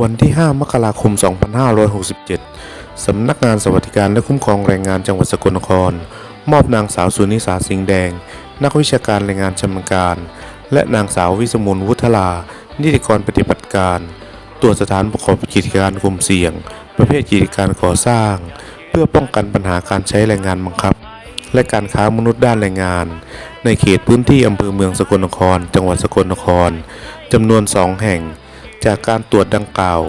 วันที่ 5 มกราคม 2567 สำนักงานสวัสดิการและคุ้มครองแรงงานจังหวัดสกลนคร มอบนางสาวสุนิสาสิงห์แดง นักวิชาการแรงงานชำนาญการ และนางสาววิสมุนวุฒลา นิติกรปฏิบัติการ ตรวจสถานประกอบกิจการกลุ่มเสี่ยง ประเภทกิจการก่อสร้าง เพื่อป้องกันปัญหาการใช้แรงงานบังคับ และการค้ามนุษย์ด้านแรงงาน ในเขตพื้นที่อำเภอเมืองสกลนคร จังหวัดสกลนครจำนวน 2 แห่ง จากการตรวจดังกล่าว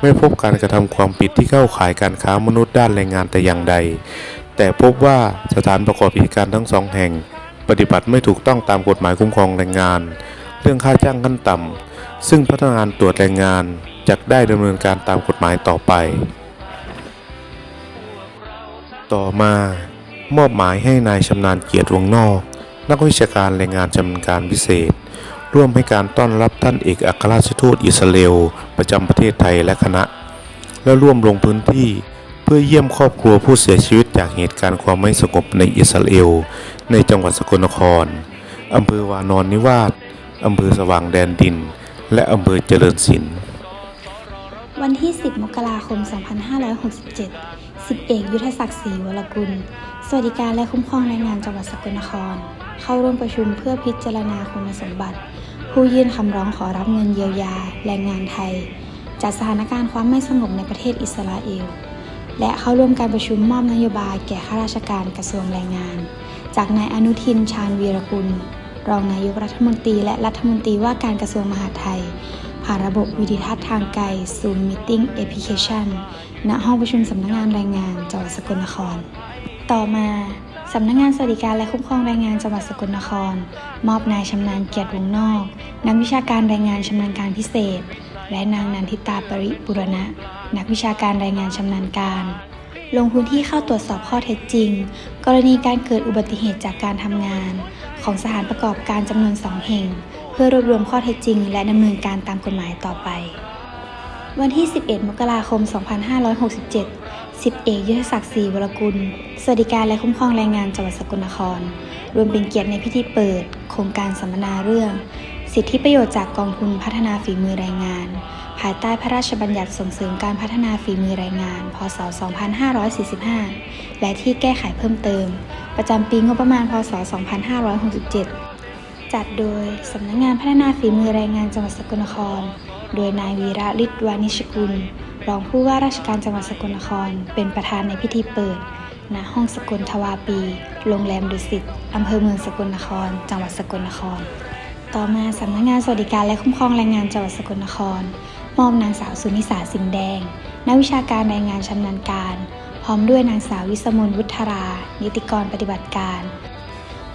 ไม่พบการกระทำความผิดที่เข้าข่ายการค้ามนุษย์ด้านแรงงานแต่อย่างใด แต่พบว่าสถานประกอบกิจการทั้งสองแห่ง ปฏิบัติไม่ถูกต้องตามกฎหมายคุ้มครองแรงงาน เรื่องค่าจ้างขั้นต่ำซึ่งพนักงานตรวจแรงงานจะได้ดำเนินการตามกฎหมายต่อไป ต่อมามอบหมายให้นายชำนาญเกียรติวงนอก นักวิชาการแรงงานชำนาญการพิเศษ ร่วมให้การต้อนรับท่านเอกอัครราชทูตอิสราเอลประจำประเทศไทยและคณะ และร่วมลงพื้นที่เพื่อเยี่ยมครอบครัวผู้เสียชีวิตจากเหตุการณ์ความไม่สงบในอิสราเอลในจังหวัดสกลนครอำเภอวานอนนิวาสอำเภอสว่างแดนดิน และอำเภอเจริญศิลป์วันที่ 10 มกราคม 2567 10เอกยุทธศักดิ์ศรีวรกุล สวัสดิการและคุ้มครองแรงงานจังหวัดสกลนคร เข้าร่วมประชุมเพื่อพิจารณาคุณสมบัติ ผู้ยื่นคำร้องขอรับเงินเยียวยาแรงงานไทย จากสถานการณ์ความไม่สงบในประเทศอิสราเอล และเข้าร่วมการประชุมมอบนโยบายแก่ข้าราชการกระทรวงแรงงาน จากนายอนุทินชาญวีรกุล รองนายกรัฐมนตรีและรัฐมนตรีว่าการกระทรวงมหาดไทย ผ่านระบบวิดิทัศน์ทางไกล Zoom Meeting Application ณห้องประชุมสำนักงานแรงงานจังหวัดสกลนคร ต่อมา สำนักงานสวัสดิการและคุ้มครองแรงงานจังหวัดสกลนคร มอบนายชำนาญเกียรติวงนอก นักวิชาการแรงงานชำนาญการพิเศษ และนางนันทิตาปริปุรณะ นักวิชาการแรงงานชำนาญการ ลงพื้นที่เข้าตรวจสอบข้อเท็จจริง กรณีการเกิดอุบัติเหตุจากการทำงาน ของสถานประกอบการจำนวนสองแห่ง เพื่อรวบรวมข้อเท็จจริง และดำเนินการตามกฎหมายต่อไป วันที่ 11 มกราคม 2567 10เอกยุทธศักดิ์ศรีวรกุล สวัสดิการและคุ้มครองแรงงานจังหวัดสกลนคร รวมเป็นเกียรติในพิธีเปิด โครงการสัมมนาเรื่อง สิทธิประโยชน์จากกองทุนพัฒนาฝีมือแรงงาน ภายใต้พระราชบัญญัติส่งเสริมการพัฒนาฝีมือแรงงาน พศ 2545 และที่แก้ไขเพิ่มเติม ประจำปีงบประมาณ พศ 2567 จัดโดยสำนักงานพัฒนาฝีมือแรงงานจังหวัดสกลนคร โดยนายวีระฤทธิ์วานิชกุล รองผู้ว่าราชการจังหวัดสกลนคร เป็นประธานในพิธีเปิด ณ ห้องสกลทวาปี โรงแรมดุสิต อำเภอเมืองสกลนคร จังหวัดสกลนคร ต่อมาสำนักงานสวัสดิการและคุ้มครองแรงงานจังหวัดสกลนคร มอบนางสาวสุนิสาสิงห์แดง นักวิชาการแรงงานชำนาญการ พร้อมด้วยนางสาววิสมนวุฒรา นิติกรปฏิบัติการ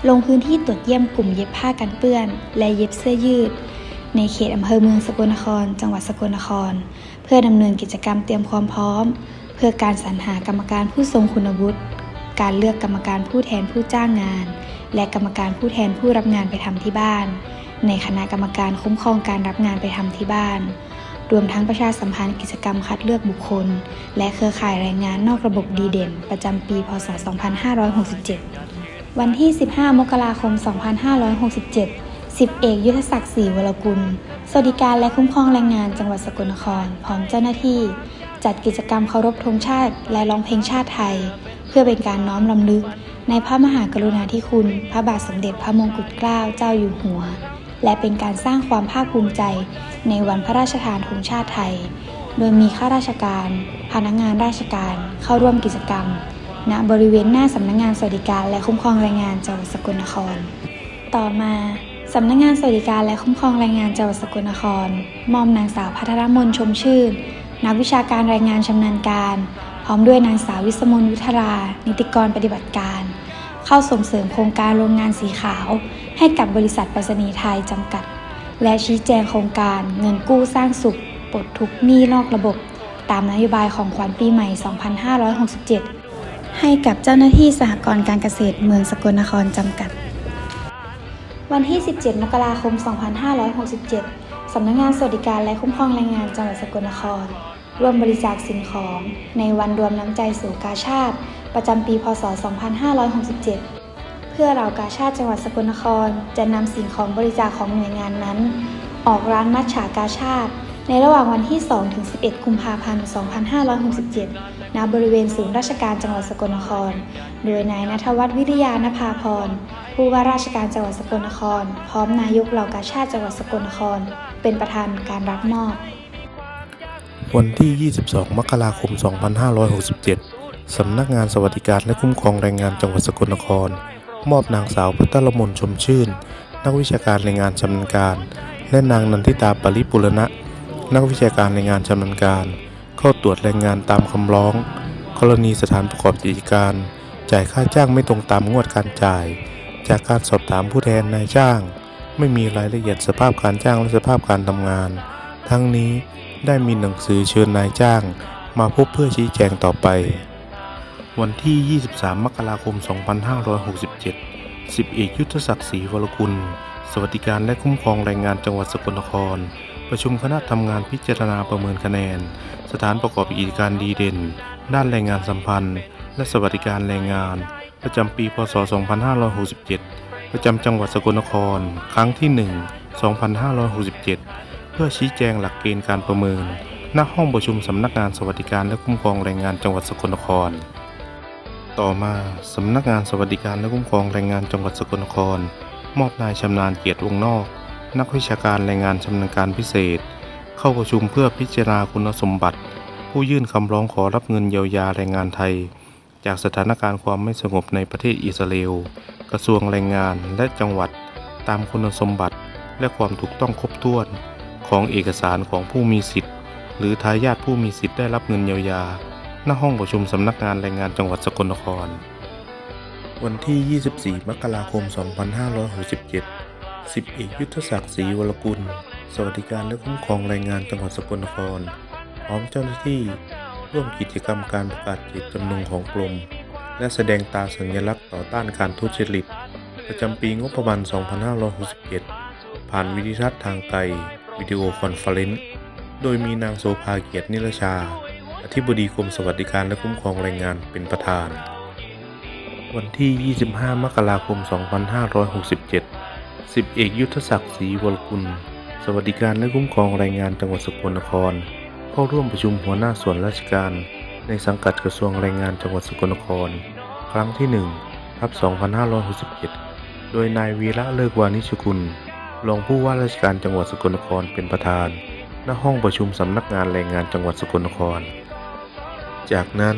ลงพื้นที่ตรวจเยี่ยมกลุ่มเย็บผ้ากันเปื้อน และเย็บเสื้อยืดในเขตอำเภอเมืองสกลนคร จังหวัดสกลนคร เพื่อดำเนินกิจกรรมเตรียมความพร้อม เพื่อการสรรหากรรมการผู้ทรงคุณวุฒิการเลือกกรรมการผู้แทนผู้จ้างงาน และกรรมการผู้แทนผู้รับงานไปทำที่บ้าน ในคณะกรรมการคุ้มครองการรับงานไปทำที่บ้าน รวมทั้งประชาสัมพันธ์กิจกรรมคัดเลือกบุคคล และเครือข่ายแรงงานนอกระบบดีเด่น ประจำปี พศ 2567 วันที่ 15 มกราคม 2567 10เอกยุทธศักดิ์ศรีวรกุล สวัสดิการและคุ้มครองแรงงานจังหวัดสกลนคร พร้อมเจ้าหน้าที่ จัดกิจกรรมเคารพธงชาติ และร้องเพลงชาติไทย เพื่อเป็นการน้อมรำลึก ในพระมหากรุณาธิคุณ พระบาทสมเด็จพระมงกุฎเกล้าเจ้าอยู่หัว และเป็นการสร้างความภาคภูมิใจ ในวันพระราชทานธงชาติไทย โดยมีข้าราชการ พนักงานราชการเข้าร่วมกิจกรรม ณบริเวณหน้าสำนักงานสวัสดิการและคุ้มครองแรงงานจังหวัดสกลนคร ต่อมา สำนักงานสวัสดิการและคุ้มครองแรงงานจังหวัดสกลนคร มอมนางสาวพัทรมนชมชื่น นักวิชาการแรงงานชำนาญการ พร้อมด้วยนางสาววิสมนวุฒรา นิติกรปฏิบัติการ เข้าส่งเสริมโครงการโรงงานสีขาว ให้กับบริษัทไปรษณีย์ไทยจำกัด และชี้แจงโครงการเงินกู้สร้างสุขปลดทุกหนี้นอกระบบ ตามนโยบายของขวัญปีใหม่ 2567 ให้กับเจ้าหน้าที่สหกรณ์การเกษตรเมืองสกลนครจำกัด วันที่ 17 มกราคม 2567 สำนักงานสวัสดิการและคุ้มครองแรงงานจังหวัดสกลนคร ร่วมบริจาคสิ่งของ ในวันรวมน้ำใจสู่กาชาติ ประจำปี พศ 2567 เพื่อเรากาชาติจังหวัดสกลนคร จะนำสิ่งของบริจาคของหน่วยงานนั้น ออกร้านมัชฉากาชาติ ในระหว่างวันที่2ถึง11 กุมภาพันธ์ 2567 ณ บริเวณศูนย์ราชการจังหวัดสกลนคร โดยนายณัฐวัฒน์วิทยานภาพร ผู้ว่าราชการจังหวัดสกลนคร พร้อมนายกเหล่ากาชาติจังหวัดสกลนคร เป็นประธานการรับมอบ วันที่ 22 มกราคม 2567 สำนักงานสวัสดิการและคุ้มครองแรงงานจังหวัดสกลนคร มอบนางสาวพัทรมนชมชื่น นักวิชาการแรงงานชำนาญการ และนางนันทิตาปริปุรณะ นักวิชาการแรงงานชำนาญการ เข้าตรวจแรงงานตามคำร้อง กรณีสถานประกอบกิจการ จ่ายค่าจ้างไม่ตรงตามงวดการจ่าย จากการสอบถามผู้แทนนายจ้าง ไม่มีรายละเอียดสภาพการจ้างและสภาพการทำงาน ทั้งนี้ได้มีหนังสือเชิญนายจ้าง มาพบเพื่อชี้แจงต่อไป วันที่ 23 มกราคม 2567 10เอกยุทธศักดิ์ศรีวรกุล สวัสดิการและคุ้มครองแรงงานจังหวัดสกลนคร ประชุมคณะทำงานพิจารณาประเมินคะแนน สถานประกอบกิจการดีเด่น ด้านแรงงานสัมพันธ์ และสวัสดิการแรงงาน ประจำปี พศ 2567 ประจำจังหวัดสกลนคร ครั้งที่ 1 2567 เพื่อชี้แจงหลักเกณฑ์การประเมิน ณ ห้องประชุมสำนักงานสวัสดิการและคุ้มครองแรงงานจังหวัดสกลนคร ต่อมาสำนักงานสวัสดิการและคุ้มครองแรงงานจังหวัดสกลนคร มอบนายชำนาญเกียรติวงนอก นักวิชาการแรงงานชำนาญการพิเศษ เข้าประชุมเพื่อพิจารณาคุณสมบัติ ผู้ยื่นคำร้องขอรับเงินเยียวยาแรงงานไทย จากสถานการณ์ความไม่สงบในประเทศอิสราเอล กระทรวงแรงงานและจังหวัด ตามคุณสมบัติและความถูกต้องครบถ้วน ของเอกสารของผู้มีสิทธิ์ หรือทายาทผู้มีสิทธิ์ได้รับเงินเยียวยา ณ ห้องประชุมสำนักงานแรงงานจังหวัดสกลนคร วันที่ 24 มกราคม 2567 10เอกยุทธศักดิ์ศรีวรกุล สวัสดิการและคุ้มครองแรงงานจังหวัดสกลนคร พร้อมเจ้าหน้าที่ ร่วมกิจกรรมการประกาศเจตจำนงของกรมและแสดงตาสัญลักษณ์ต่อต้านการทุจริต ประจำปีงบประมาณ 2567 ผ่านวิดิทัศน์ทางไกล วิดีโอคอนเฟอเรนซ์ โดยมีนางโสภาเกียรตินิรชา อธิบดีกรมสวัสดิการและคุ้มครองแรงงานเป็นประธาน วันที่ 25 มกราคม 2567 10เอกยุทธศักดิ์ศรีวรกุล สวัสดิการและคุ้มครองแรงงานจังหวัดสกลนคร เข้าร่วมประชุมหัวหน้าส่วนราชการ ในสังกัดกระทรวงแรงงานจังหวัดสกลนคร ครั้งที่1ทับ 2567 โดยนายวีระเลิกวานิชกุล รองผู้ว่าราชการจังหวัดสกลนครเป็นประธาน ณ ห้องประชุมสำนักงานแรงงานจังหวัดสกลนคร จากนั้น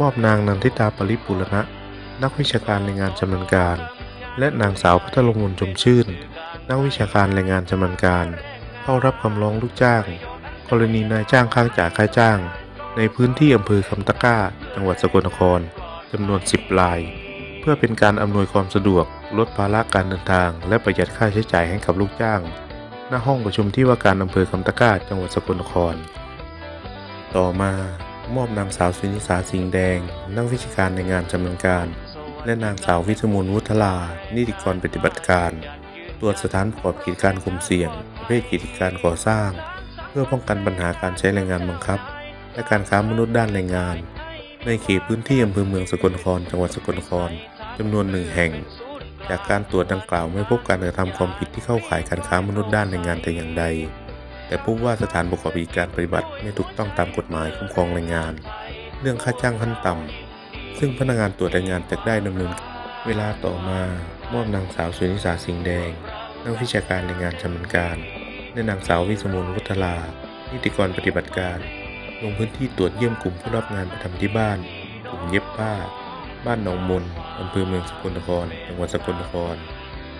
มอบนางนันทิตาปริปุรณะ นักวิชาการแรงงานชำนาญการ และนางสาวพัทรมนชมชื่น นักวิชาการแรงงานชำนาญการ เข้ารับคำร้องลูกจ้าง กรณีนายจ้างค้างจ่ายค่าจ้าง ในพื้นที่อำเภอคำตะก้า จังหวัดสกลนครจำนวน 10 ราย เพื่อเป็นการอำนวยความสะดวก ลดภาระการเดินทาง และประหยัดค่าใช้จ่ายให้กับลูกจ้าง ณ ห้องประชุมที่ว่าการอำเภอคำตะก้า จังหวัดสกลนคร ต่อมามอบนางสาวสุนิสาสิงห์แดง นักวิชาการในงานชำนาญการ และนางสาววิสมุนวุฒลา นิติกรปฏิบัติการ ตรวจสถานประกอบกิจการคุมเสี่ยงประเภทกิจการก่อสร้าง พื่อป้องกันปัญหาการใช้แรงงานบังคับ และการค้ามนุษย์ด้านแรงงาน ในเขตพื้นที่อำเภอเมืองสกลนคร จังหวัดสกลนครจำนวนหนึ่งแห่ง จากการตรวจดังกล่าวไม่พบการกระทำความผิดที่เข้าข่ายการค้ามนุษย์ด้านแรงงานแต่อย่างใด แต่พบว่าสถานประกอบกิจการปฏิบัติไม่ถูกต้องตามกฎหมายคุ้มครองแรงงาน เรื่องค่าจ้างขั้นต่ำซึ่งพนักงานตรวจแรงงานจะได้ดำเนินเวลาต่อมามอบนางสาวสุนิสาสิงห์แดงนักวิชาการแรงงานชำนาญการ และนางสาววิสมุนวุฒลา นิติกรปฏิบัติการ ลงพื้นที่ตรวจเยี่ยมกลุ่มผู้รับงานไปทำที่บ้าน กลุ่มเย็บผ้า บ้านหนองมนอำเภอเมืองสกลนคร จังหวัดสกลนคร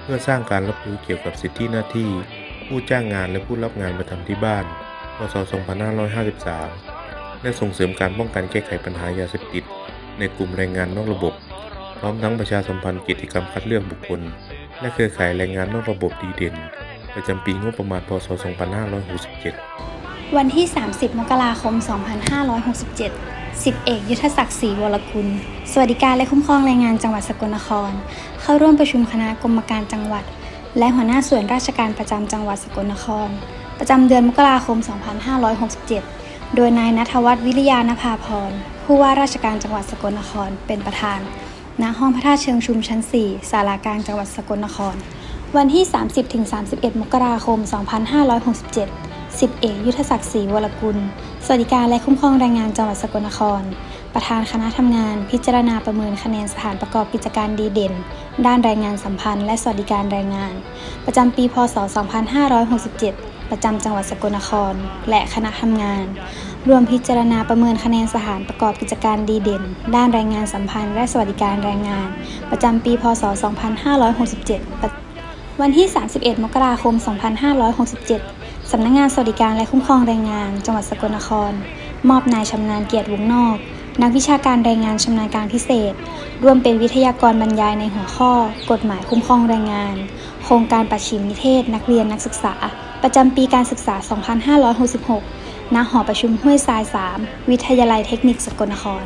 เพื่อสร้างการรับรู้เกี่ยวกับสิทธิหน้าที่ ผู้จ้างงานและผู้รับงานมาทำที่บ้าน พศ 2553 และส่งเสริมการป้องกันแก้ไขปัญหายาเสพติด ในกลุ่มแรงงานนอกระบบ พร้อมทั้งประชาสัมพันธ์กิจกรรมคัดเลือกบุคคล และเครือข่ายแรงงานนอกระบบดีเด่น ประจำปีงบประมาณพศ 2567 วันที่ 30 มกราคม 2567 10เอกยุทธศักดิ์ศรีวรกุล สวัสดิการและคุ้มครองแรงงานจังหวัดสกลนคร เข้าร่วมประชุมคณะกรรมการจังหวัด และหัวหน้าส่วนราชการประจำจังหวัดสกลนคร ประจำเดือนมกราคม 2567 โดยนายณัฐวัฒน์วิริยานภาพร ผู้ว่าราชการจังหวัดสกลนครเป็นประธานณห้องพระธาตุเชิงชุมชั้น 4 ศาลากลางจังหวัดสกลนคร วันที่ 30-31 มกราคม 2567 10 เอกยุทธศักดิ์ศรีวรกุล สวัสดิการและคุ้มครองแรงงานจังหวัดสกลนคร ประธานคณะทำงานพิจารณาประเมินคะแนนสถานประกอบกิจการดีเด่น ด้านแรงงานสัมพันธ์และสวัสดิการแรงงาน ประจำปี พศ 2567 ประจำจังหวัดสกลนคร และคณะทำงาน รวมพิจารณาประเมินคะแนนสถานประกอบกิจการดีเด่น ด้านแรงงานสัมพันธ์และสวัสดิการแรงงาน ประจำปี พศ 2567ประ วันที่ 31 มกราคม 2567 สำนักงานสวัสดิการและคุ้มครองแรงงาน จังหวัดสกลนคร มอบนายชำนาญเกียรติวงนอก นักวิชาการแรงงานชำนาญการพิเศษ ร่วมเป็นวิทยากรบรรยายในหัวข้อ กฎหมายคุ้มครองแรงงาน โครงการปัดฉิมนิเทศ นักเรียนนักศึกษา ประจำปีการศึกษา 2566 ณ หอประชุมห้วยทราย 3 วิทยาลัยเทคนิคสกลนคร